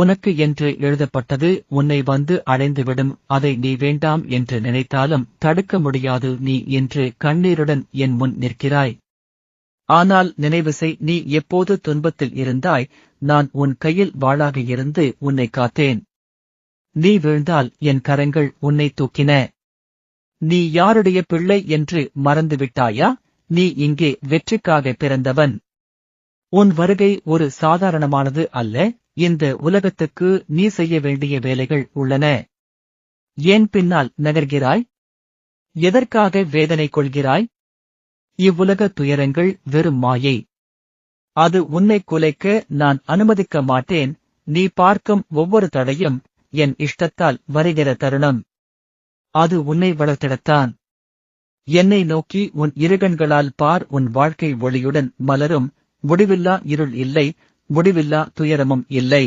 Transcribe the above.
உனக்கு என்று எழுதப்பட்டது உன்னை வந்து அடைந்துவிடும். அதை நீ வேண்டாம் என்று நினைத்தாலும் தடுக்க முடியாது நீ என்று கண்ணீருடன் என் முன் நிற்கிறாய். ஆனால் நினைவு செய் நீ எப்போது துன்பத்தில் இருந்தாய்? நான் உன் கையில் வாளாக இருந்து உன்னை காத்தேன். நீ விழுந்தால் என் கரங்கள் உன்னை தூக்கின. நீ யாருடைய பிள்ளை என்று மறந்துவிட்டாயா? நீ இங்கே வெற்றிக்காக பிறந்தவன். உன் வருகை ஒரு சாதாரணமானது அல்ல. இந்த உலகத்துக்கு நீ செய்ய வேண்டிய வேலைகள் உள்ளன. ஏன் பின்னால் நகர்கிறாய்? எதற்காக வேதனை கொள்கிறாய்? இவ்வுலக துயரங்கள் வெறும் மாயை. அது உன்னை குலைக்க நான் அனுமதிக்க மாட்டேன். நீ பார்க்கும் ஒவ்வொரு தடையும் என் இஷ்டத்தால் வருகிற தருணம். அது உன்னை வளர்த்திடத்தான். என்னை நோக்கி உன் இருகண்களால் பார் உன் வாழ்க்கை ஒளியுடன் மலரும். முடிவில்லா இருள் இல்லை. முடிவில்லா துயரமும் இல்லை.